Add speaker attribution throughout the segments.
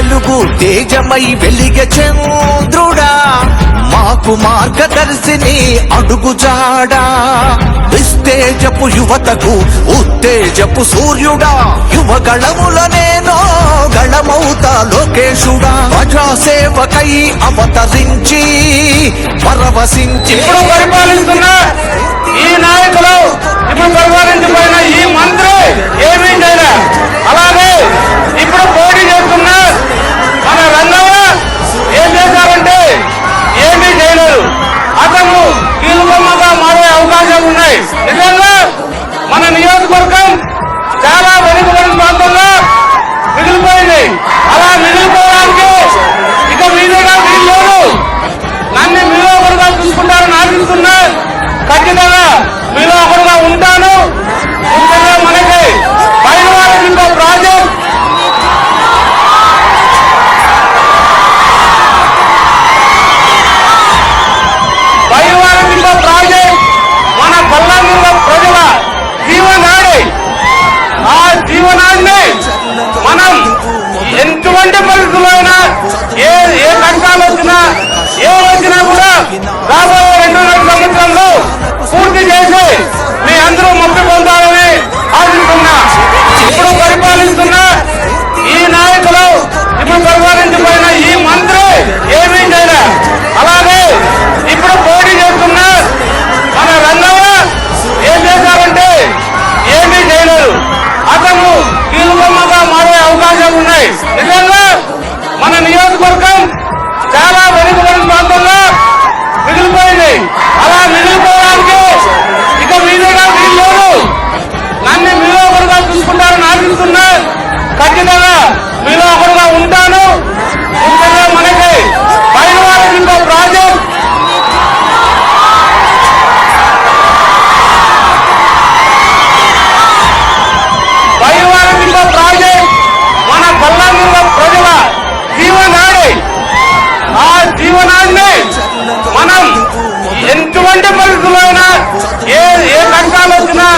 Speaker 1: వెలుగు తేజమై వెలిగ చంద్రుడా. మాకు మార్గదర్శిని అడుగుజాడా విస్తేజపు యువతకు ఉత్తేజపు సూర్యుడా. యువ గళముల నేను గళమౌతా లోకేశుడా. ప్రజాసేవకై అవతరించి పరవశించి.
Speaker 2: ఇప్పుడు పరిపాలిస్తున్న ఈ నాయకులు ఇప్పుడు పరిపాలించబడిన ఈ మంత్రి ఏమీ చేయలే. అలాగే ఇప్పుడు పోటీ చేస్తున్న ఎటువంటి పరిస్థితులైనా ఏ ఏ కష్టాలు వచ్చినా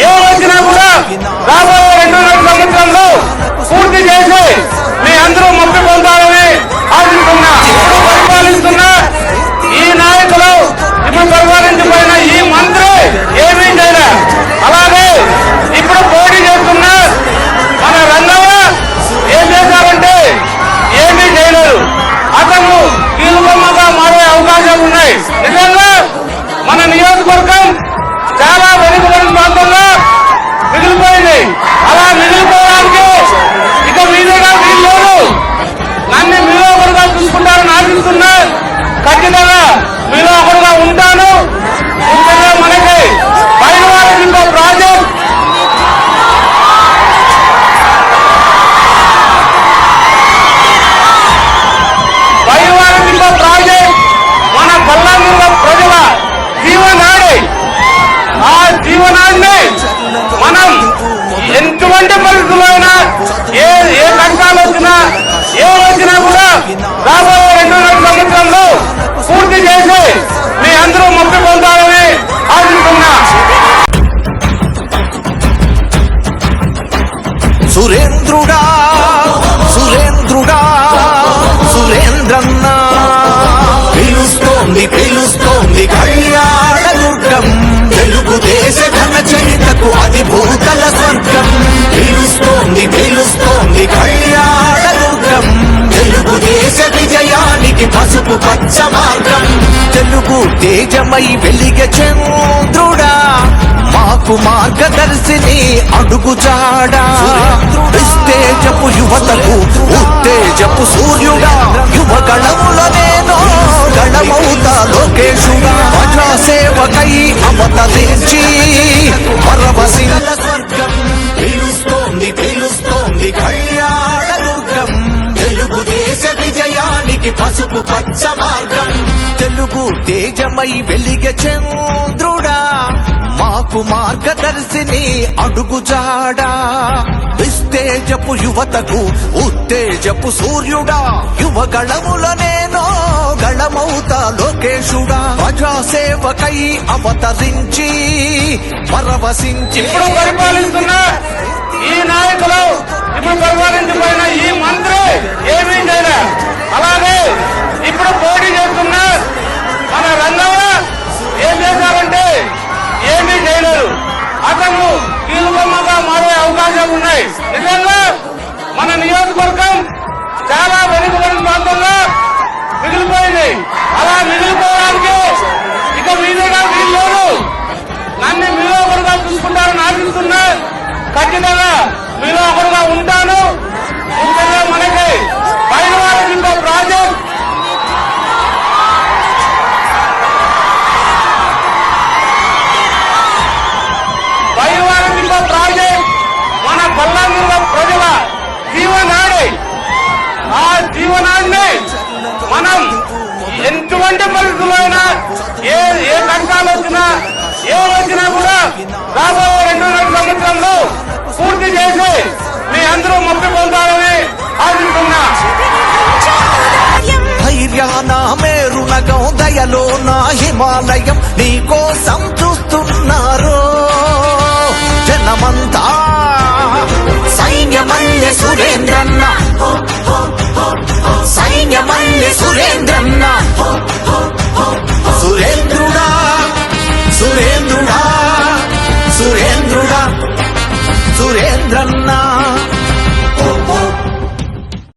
Speaker 2: ఏ వచ్చినా కూడా రాబోయే రెండు రెండు సంవత్సరాల్లో పూర్తి చేసి రాబోయే రెండు రెండు సంవత్సరాల్లో పూర్తి చేసి మీ అందరూ మొక్కి పొందాలని ఆశిస్తున్నా.
Speaker 1: సురేంద్రుడా సురేంద్రుడా సురేంద్రన్న. పిలుస్తోంది పిలుస్తోంది కళ్యాణ దుర్గం. తెలుగుదేశ ఘన చరితకు అది విజయానికి పచ్చ మార్గం తెలుగు తేజమై వెలిగ చంద్రుడా. మాకు మార్గదర్శిని అడుగుజాడా. ఉత్తేజపు యువతకు ఉత్తేజపు సూర్యుడా. యువ గళముల నేను గళమౌతా లోకేశుడా. ప్రజా సేవకై అవతరించి తేజమై వెలిగ చంద్రుడా మాకు మార్గదర్శిని అడుగుజాడా. విస్తేజపు యువతకు ఉత్తేజపు సూర్యుడా యువ గళముల నేను గళమౌతా లోకేశుడా. ప్రజా సేవకై అవతరించి పరవశించి
Speaker 2: ఇప్పుడు పరిపాలిస్తున్న ఈ నాయకులు ఇప్పుడు పరిపాలించిపోయిన ఈ మంత్రి ఏమి ఖచ్చితంగా మీలో ఒకరుగా ఉంటాను. ముఖ్యంగా మనకి పైన ఇంకో ప్రాజెక్ట్ పైన వాళ్ళకి ఇంకో మనం ఎటువంటి ఏ ఏ కష్టాలు వచ్చినా ఏ వచ్చినా కూడా రాబోయే పూర్తి చేసి మీ అందరూ మొక్కి పొందాలని ఆశిస్తున్నా.
Speaker 1: ధైర్యాన మేరునగం దయలో నా హిమాలయం నీకోసం చూస్తున్నారు. జనమంతా సైన్యమల్లె సురేంద్రన్న. సైన్యమల్లె సురేంద్ర